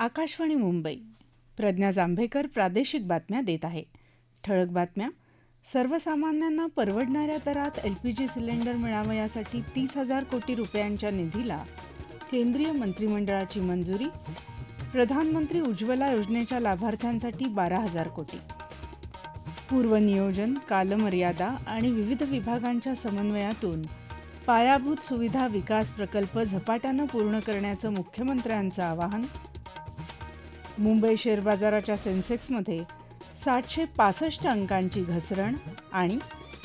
आकाशवाणी मुंबई. प्रज्ञा जांभेकर प्रादेशिक बातम्या देत आहे. ठळक बातम्या. सर्वसामान्यांना परवडणाऱ्या दरात एल पी जी सिलेंडर मिळावं यासाठी तीस हजार कोटी रुपयांच्या निधीला केंद्रीय मंत्रिमंडळाची मंजुरी. प्रधानमंत्री उज्ज्वला योजनेच्या लाभार्थ्यांसाठी बारा हजार कोटी. पूर्वनियोजन कालमर्यादा आणि विविध विभागांच्या समन्वयातून पायाभूत सुविधा विकास प्रकल्प झपाट्यानं पूर्ण करण्याचं मुख्यमंत्र्यांचं आवाहन मुंबई शेअर बाजाराच्या सेन्सेक्समध्ये सातशे पासष्ट अंकांची घसरण आणि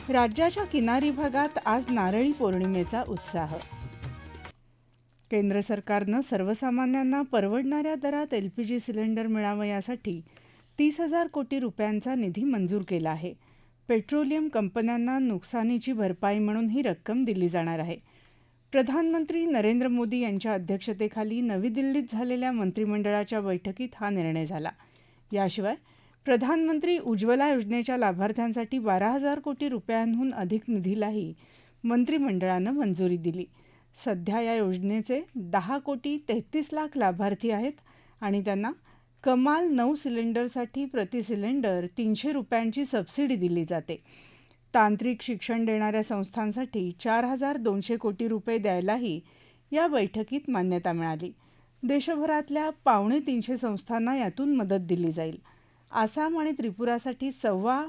राज्याच्या किनारी भागात आज नारळी पौर्णिमेचा उत्साह. केंद्र सरकारनं सर्वसामान्यांना परवडणाऱ्या दरात एलपीजी सिलेंडर मिळावं यासाठी तीस हजार कोटी रुपयांचा निधी मंजूर केला आहे. पेट्रोलियम कंपन्यांना नुकसानीची भरपाई म्हणून ही रक्कम दिली जाणार आहे. प्रधानमंत्री नरेंद्र मोदी यांच्या अध्यक्षतेखाली नवी दिल्लीत झालेल्या मंत्रिमंडळाच्या बैठकीत हा निर्णय झाला. याशिवाय प्रधानमंत्री उज्ज्वला योजनेच्या लाभार्थ्यांसाठी बारा हजार कोटी रुपयांहून अधिक निधीलाही मंत्रिमंडळानं मंजुरी दिली. सध्या या योजनेचे दहा कोटी तेहतीस लाख लाभार्थी आहेत आणि त्यांना कमाल नऊ सिलेंडरसाठी प्रति सिलेंडर तीनशे रुपयांची सबसिडी दिली जाते. तांत्रिक शिक्षण देणाऱ्या संस्थांसाठी चार हजार दोनशे कोटी रुपये द्यायलाही या बैठकीत मान्यता मिळाली. देशभरातल्या पावणे तीनशे संस्थांना यातून मदत दिली जाईल. आसाम आणि त्रिपुरासाठी सव्वा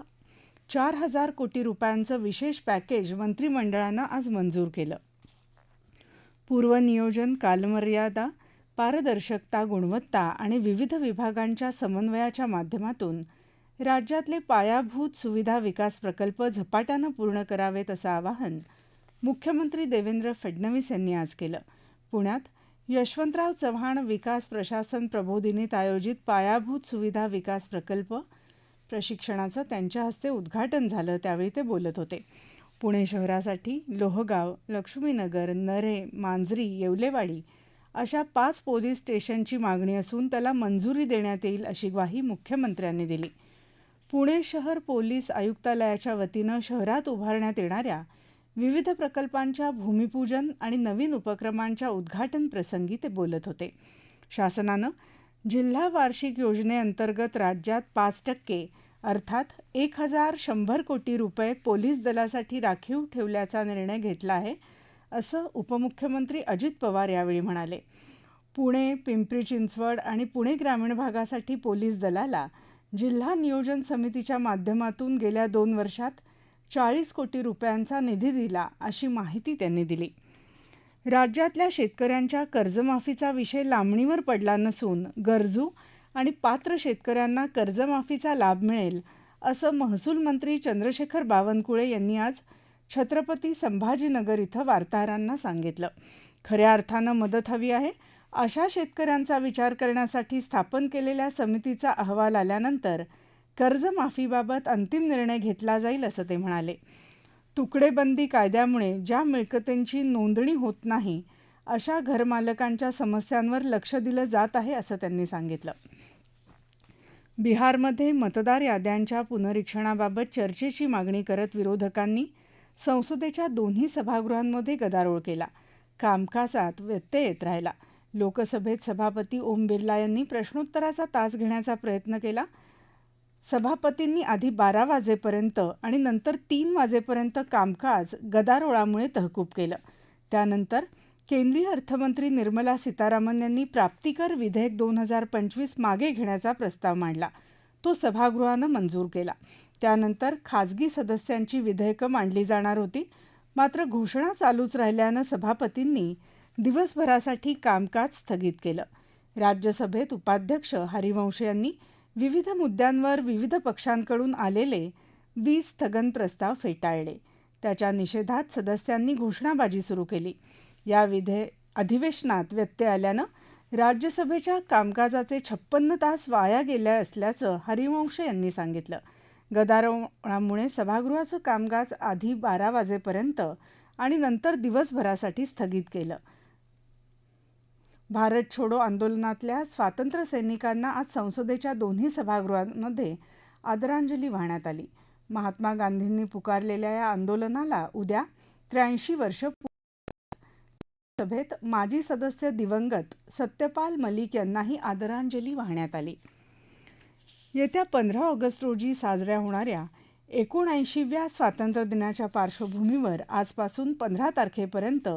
चार हजार कोटी रुपयांचं विशेष पॅकेज मंत्रिमंडळानं आज मंजूर केलं. पूर्वनियोजन कालमर्यादा पारदर्शकता गुणवत्ता आणि विविध विभागांच्या समन्वयाच्या माध्यमातून राज्यातले पायाभूत सुविधा विकास प्रकल्प झपाट्यानं पूर्ण करावेत असं आवाहन मुख्यमंत्री देवेंद्र फडणवीस यांनी आज केलं. पुण्यात यशवंतराव चव्हाण विकास प्रशासन प्रबोधिनीत आयोजित पायाभूत सुविधा विकास प्रकल्प प्रशिक्षणाचं त्यांच्या हस्ते उद्घाटन झालं त्यावेळी ते बोलत होते. पुणे शहरासाठी लोहगाव लक्ष्मीनगर नरे मांजरी येवलेवाडी अशा पाच पोलीस स्टेशनची मागणी असून त्याला मंजुरी देण्यात येईल अशी ग्वाही मुख्यमंत्र्यांनी दिली. पुणे शहर पोलीस आयुक्तालयाच्या वतीनं शहरात उभारण्यात येणाऱ्या विविध प्रकल्पांच्या भूमिपूजन आणि नवीन उपक्रमांच्या उद्घाटन प्रसंगी ते बोलत होते. शासनानं जिल्हा वार्षिक योजनेअंतर्गत राज्यात पाच टक्के अर्थात एक हजार शंभर कोटी रुपये पोलीस दलासाठी राखीव ठेवल्याचा निर्णय घेतला आहे असं उपमुख्यमंत्री अजित पवार यावेळी म्हणाले. पुणे पिंपरी चिंचवड आणि पुणे ग्रामीण भागासाठी पोलीस दलाला जिल्हा नियोजन समितीच्या माध्यमातून गेल्या दोन वर्षात चाळीस कोटी रुपयांचा निधी दिला अशी माहिती त्यांनी दिली. राज्यातल्या शेतकऱ्यांच्या कर्जमाफीचा विषय लांबणीवर पडला नसून गरजू आणि पात्र शेतकऱ्यांना कर्जमाफीचा लाभ मिळेल असं महसूल मंत्री चंद्रशेखर बावनकुळे यांनी आज छत्रपती संभाजीनगर इथं वार्ताहरांना सांगितलं. खऱ्या अर्थानं मदत हवी आहे अशा शेतकऱ्यांचा विचार करण्यासाठी स्थापन केलेल्या समितीचा अहवाल आल्यानंतर कर्जमाफीबाबत अंतिम निर्णय घेतला जाईल असं ते म्हणाले. तुकडेबंदी कायद्यामुळे ज्या मिळकतींची नोंदणी होत नाही अशा घरमालकांच्या समस्यांवर लक्ष दिलं जात आहे असं त्यांनी सांगितलं. बिहारमध्ये मतदार याद्यांच्या पुनरीक्षणाबाबत चर्चेची मागणी करत विरोधकांनी संसदेच्या दोन्ही सभागृहांमध्ये गदारोळ केला. कामकाजात व्यत्यय येत राहिला. लोकसभेत सभापती ओम बिर्ला यांनी प्रश्नोत्तराचा तास घेण्याचा प्रयत्न केला. सभापतींनी आधी बारा वाजेपर्यंत आणि नंतर तीन वाजेपर्यंत कामकाज गदारोळामुळे तहकूब केलं. त्यानंतर केंद्रीय अर्थमंत्री निर्मला सीतारामन यांनी प्राप्तिकर विधेयक दोन हजार पंचवीस मागे घेण्याचा प्रस्ताव मांडला. तो सभागृहानं मंजूर केला. त्यानंतर खाजगी सदस्यांची विधेयकं मांडली जाणार होती. मात्र घोषणा चालूच राहिल्यानं सभापतींनी दिवसभरासाठी कामकाज स्थगित केलं. राज्यसभेत उपाध्यक्ष हरिवंश यांनी विविध मुद्द्यांवर विविध पक्षांकडून आलेले वीज स्थगन प्रस्ताव फेटाळले. त्याच्या निषेधात सदस्यांनी घोषणाबाजी सुरू केली. या विधे अधिवेशनात व्यत्यय आल्यानं राज्यसभेच्या कामकाजाचे छप्पन्न तास वाया गेले असल्याचं हरिवंश यांनी सांगितलं. गदारोळामुळे सभागृहाचं कामकाज आधी बारा वाजेपर्यंत आणि नंतर दिवसभरासाठी स्थगित केलं. भारत छोडो आंदोलनातल्या स्वातंत्र्य सैनिकांना आज संसदेच्या दोन्ही सभागृहांमध्ये आदरांजली वाहण्यात आली. महात्मा गांधींनी पुकारलेल्या या आंदोलनाला उद्या त्र्याऐंशी वर्ष सभेत माजी सदस्य दिवंगत सत्यपाल मलिक यांनाही आदरांजली वाहण्यात आली. येत्या पंधरा ऑगस्ट रोजी साजऱ्या होणाऱ्या एकोणऐंशीव्या स्वातंत्र्य दिनाच्या पार्श्वभूमीवर आजपासून पंधरा तारखेपर्यंत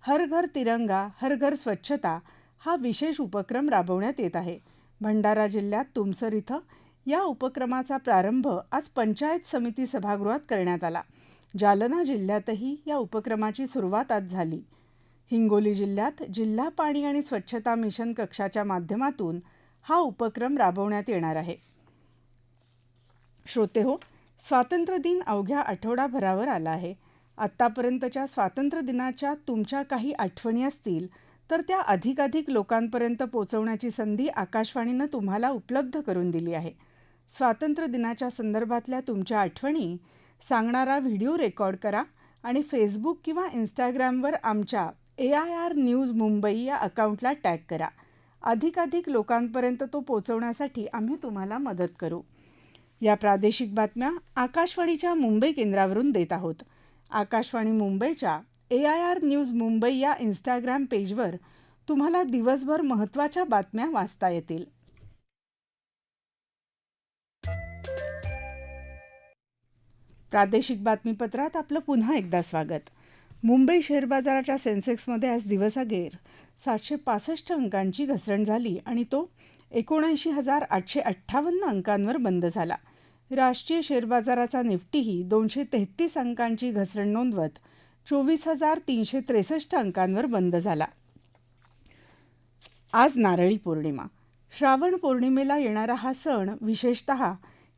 हर घर तिरंगा हर घर स्वच्छता हा विशेष उपक्रम राबवण्यात येत आहे. भंडारा जिल्ह्यात तुमसर इथं या उपक्रमाचा प्रारंभ आज पंचायत समिती सभागृहात करण्यात आला. जालना जिल्ह्यातही या उपक्रमाची सुरुवात आज झाली. हिंगोली जिल्ह्यात जिल्हा पाणी आणि स्वच्छता मिशन कक्षाच्या माध्यमातून हा उपक्रम राबवण्यात येणार आहे. श्रोते हो स्वातंत्र्यदिन अवघ्या आठवडाभरावर आला आहे. आत्तापर्यंतच्या स्वातंत्र्यदिनाच्या तुमच्या काही आठवणी असतील तर त्या अधिकाधिक लोकांपर्यंत पोचवण्याची संधी आकाशवाणीनं तुम्हाला उपलब्ध करून दिली आहे. स्वातंत्र्य दिनाच्या संदर्भातल्या तुमच्या आठवणी सांगणारा व्हिडिओ रेकॉर्ड करा आणि फेसबुक किंवा इंस्टाग्रामवर आमच्या A I R news Mumbai या अकाउंटला टॅग करा. अधिकाधिक लोकांपर्यंत तो पोचवण्यासाठी आम्ही तुम्हाला मदत करू. या प्रादेशिक बातम्या आकाशवाणीच्या मुंबई केंद्रावरून देत आहोत. आकाशवाणी मुंबईच्या A I R news Mumbai या इंस्टाग्राम पेजवर तुम्हाला दिवसभर महत्त्वाच्या बातम्या वाचता येतील. प्रादेशिक बातमीपत्रात आपलं पुन्हा एकदा स्वागत. मुंबई शेअर बाजाराच्या सेन्सेक्समध्ये आज दिवसागेर सातशे पासष्ट अंकांची घसरण झाली आणि तो एकोणऐंशी हजार आठशे अठ्ठावन्न अंकांवर बंद झाला. राष्ट्रीय शेअर बाजाराचा निफ्टीही दोनशे तेहतीस अंकांची घसरण नोंदवत चोवीस हजार तीनशे त्रेसष्ट अंकांवर बंद झाला. आज नारळी पौर्णिमा. श्रावण पौर्णिमेला येणारा हा सण विशेषत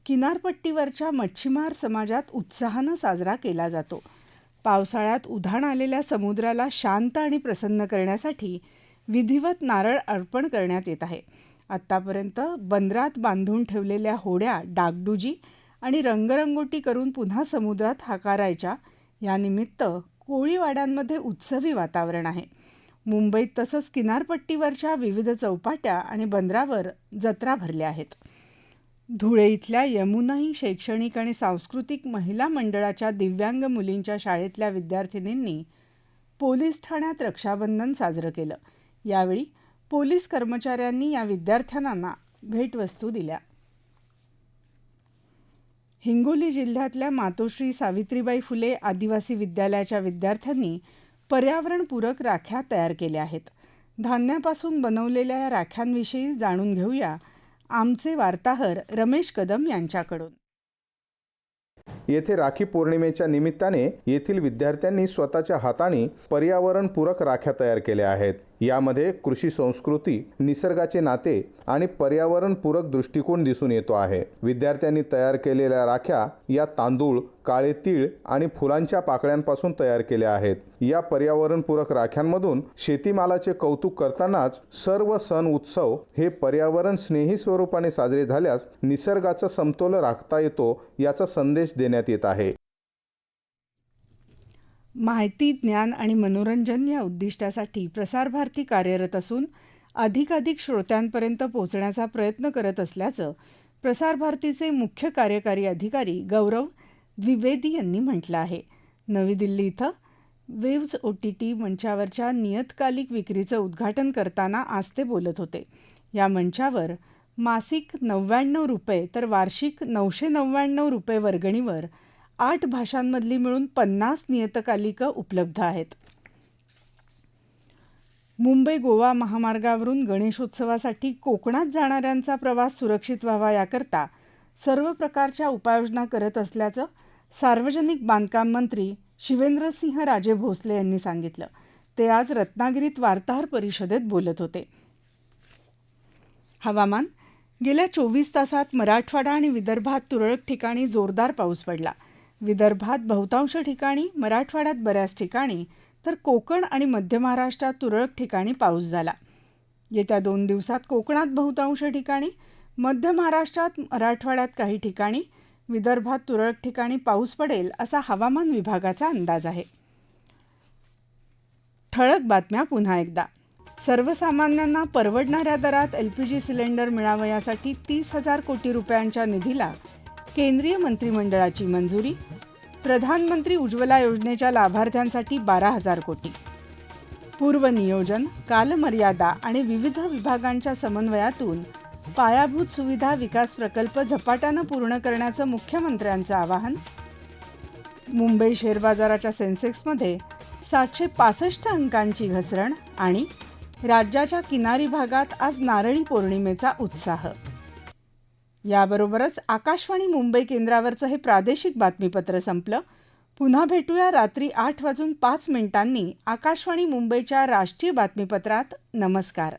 किनारपट्टीवरच्या मच्छीमार समाजात उत्साहानं साजरा केला जातो. पावसाळ्यात उधाण आलेल्या समुद्राला शांत आणि प्रसन्न करण्यासाठी विधिवत नारळ अर्पण करण्यात येत आहे. आत्तापर्यंत बंदरात बांधून ठेवलेल्या होड्या डागडुजी आणि रंगरंगोटी करून पुन्हा समुद्रात हाकारायच्या यानिमित्त कोळीवाड्यांमध्ये उत्सवी वातावरण आहे. मुंबईत तसंच किनारपट्टीवरच्या विविध चौपाट्या आणि बंदरावर जत्रा भरल्या आहेत. धुळे इथल्या यमुनाई शैक्षणिक आणि सांस्कृतिक महिला मंडळाच्या दिव्यांग मुलींच्या शाळेतल्या विद्यार्थिनींनी पोलीस ठाण्यात रक्षाबंधन साजरं केलं. यावेळी पोलीस कर्मचाऱ्यांनी या विद्यार्थ्यांना भेटवस्तू दिल्या. हिंगोली जिल्ह्यातल्या मातोश्री सावित्रीबाई फुले आदिवासी विद्यालयाच्या विद्यार्थ्यांनी पर्यावरणपूरक राख्या तयार केल्या आहेत. धान्यापासून बनवलेल्या या राख्यांविषयी जाणून घेऊया आमचे वार्ताहर रमेश कदम यांच्याकडून. येथे राखी पौर्णिमेच्या निमित्ताने येथील विद्यार्थ्यांनी स्वतःच्या हाताने पर्यावरणपूरक राख्या तयार केल्या आहेत. यामध्ये कृषी संस्कृती निसर्गाचे नाते आणि पर्यावरणपूरक दृष्टिकोन दिसून येतो आहे. विद्यार्थ्यांनी तयार केलेल्या राख्या या तांदूळ काळे तीळ आणि फुलांच्या पाकळ्यांपासून तयार केल्या आहेत. या पर्यावरणपूरक राख्यांमधून शेतीमालाचे कौतुक करतानाच सर्व सण उत्सव हे पर्यावरण स्नेही स्वरूपाने साजरे झाल्यास निसर्गाचा समतोल राखता येतो याचा संदेश देण्यात येत आहे. माहिती ज्ञान आणि मनोरंजन या उद्दिष्टासाठी प्रसारभारती कार्यरत असून अधिकाधिक श्रोत्यांपर्यंत पोहोचण्याचा प्रयत्न करत असल्याचं प्रसारभारतीचे मुख्य कार्यकारी अधिकारी गौरव द्विवेदी यांनी म्हटलं आहे. नवी दिल्ली इथं वेव्ज ओ टी टी मंचावरच्या नियतकालिक विक्रीचं उद्घाटन करताना आज ते बोलत होते. या मंचावर मासिक नव्याण्णव रुपये तर वार्षिक नऊशे नव्याण्णव रुपये वर्गणीवर आठ भाषांमधली मिळून पन्नास नियतकालिकं उपलब्ध आहेत. मुंबई गोवा महामार्गावरून गणेशोत्सवासाठी कोकणात जाणाऱ्यांचा प्रवास सुरक्षित व्हावा याकरता सर्व प्रकारच्या उपाययोजना करत असल्याचं सार्वजनिक बांधकाम मंत्री शिवेंद्रसिंह राजे भोसले यांनी सांगितलं. ते आज रत्नागिरीत वार्ताहर परिषदेत बोलत होते. हवामान. गेल्या चोवीस तासात मराठवाडा आणि विदर्भात तुरळक ठिकाणी जोरदार पाऊस पडला. विदर्भात बहुतांश ठिकाणी मराठवाड्यात बऱ्याच ठिकाणी तर कोकण आणि मध्य महाराष्ट्रात तुरळक ठिकाणी पाऊस झाला. येत्या दोन दिवसात कोकणात बहुतांश ठिकाणी मध्य महाराष्ट्रात मराठवाड्यात काही ठिकाणी विदर्भात तुरळक ठिकाणी पाऊस पडेल असा हवामान विभागाचा अंदाज आहे. ठळक बातम्या पुन्हा एकदा. सर्वसामान्यांना परवडणाऱ्या दरात एल पी जी सिलेंडर मिळावं यासाठी तीस हजार कोटी रुपयांच्या निधीला केंद्रीय मंत्रिमंडळाची मंजुरी प्रधानमंत्री उज्ज्वला योजनेच्या लाभार्थ्यांसाठी बारा हजार कोटी. पूर्वनियोजन कालमर्यादा आणि विविध विभागांच्या समन्वयातून पायाभूत सुविधा विकास प्रकल्प झपाट्यानं पूर्ण करण्याचं मुख्यमंत्र्यांचं आवाहन. मुंबई शेअर बाजाराच्या सेन्सेक्समध्ये सातशे पासष्ट अंकांची घसरण आणि राज्याच्या किनारी भागात आज नारळी पौर्णिमेचा उत्साह. याबरोबरच आकाशवाणी मुंबई केंद्रावरचं हे प्रादेशिक बातमीपत्र संपलं. पुन्हा भेटूया रात्री आठ वाजून पाच मिनिटांनी आकाशवाणी मुंबईच्या राष्ट्रीय बातमीपत्रात. नमस्कार.